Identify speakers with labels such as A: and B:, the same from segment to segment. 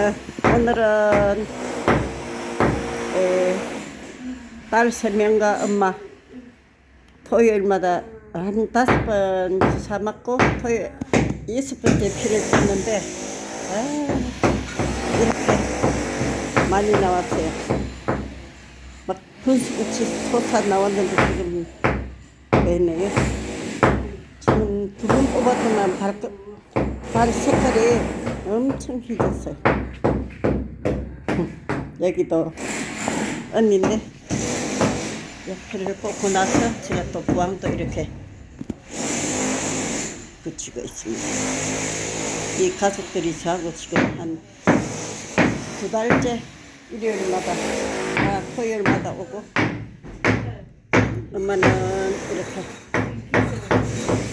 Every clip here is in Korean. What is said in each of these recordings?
A: 아, 오늘은 에, 딸세 명과 엄마 토요일마다 한 다섯 번 주사 맞고 토요일 여섯 번째 피를 쳤는데 아, 이렇게 많이 나왔어요. 막 분수같이 솟아 나왔는데 지금 왜네요? 지금 두 번 뽑았더만 발, 발 색깔이 엄청 희졌어요. 음, 여기도 언니인데 옆에를 뽑고 나서 제가 또 부항도 이렇게 붙이고 있습니다. 이 가족들이 저하고 지금 한 두 달째 일요일마다 아 토요일마다 오고 엄마는 이렇게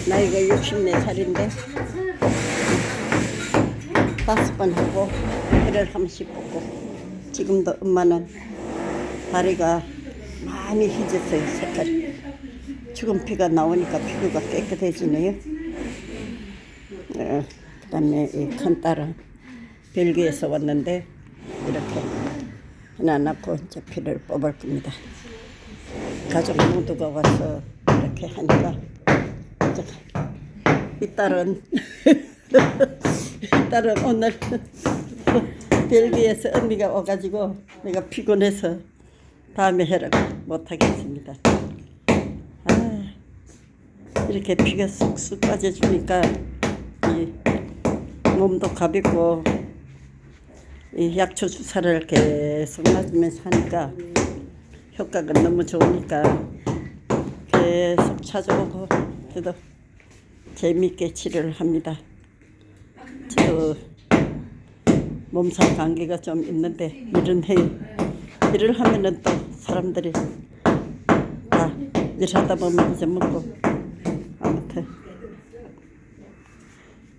A: 나이가 64살인데 다섯 번 하고 일을 한 번씩 뽑고 지금도 엄마는 다리가 많이 희졌어요 색깔이. 죽은 피가 나오니까 피부가 깨끗해지네요. 어, 그 다음에 이 큰 딸은 벨기에에서 왔는데 이렇게 하나 낳고 이제 피를 뽑을 겁니다. 가족 모두가 와서 이렇게 하니까 이 딸은 이 딸은 오늘 벨기에에서 언니가 와가지고 내가 피곤해서 다음에 해라고 못하겠습니다. 아, 이렇게 피가 쑥쑥 빠져주니까 이 몸도 가볍고 이 약초 주사를 계속 맞으면서 하니까 효과가 너무 좋으니까 계속 찾아오고 그래도 재미있게 치료를 합니다. 저 몸살 감기가 좀 있는데 일은 해요. 일을 하면은 또 사람들이 다 일하다 보면 잊어먹고 아무튼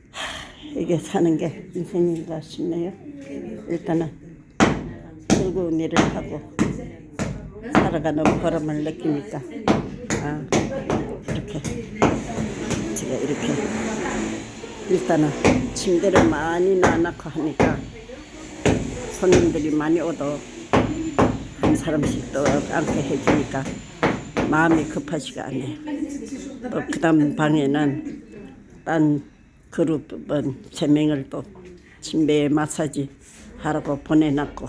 A: 하, 이게 사는 게 인생인가 싶네요. 일단은 즐거운 일을 하고 살아가는 보람을 느끼니까 아 이렇게 제가 이렇게 일단은 침대를 많이 놔놓고 하니까 손님들이 많이 오도 한 사람씩 또 앉게 해주니까 마음이 급하지가 않아요. 또 그 다음 방에는 딴 그룹은 세 명을 또 침대에 마사지 하라고 보내놨고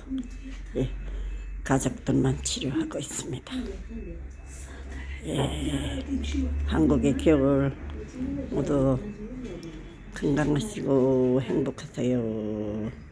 A: 예, 가족들만 치료하고 있습니다. 예, 한국의 겨울 모두 건강하시고 행복하세요.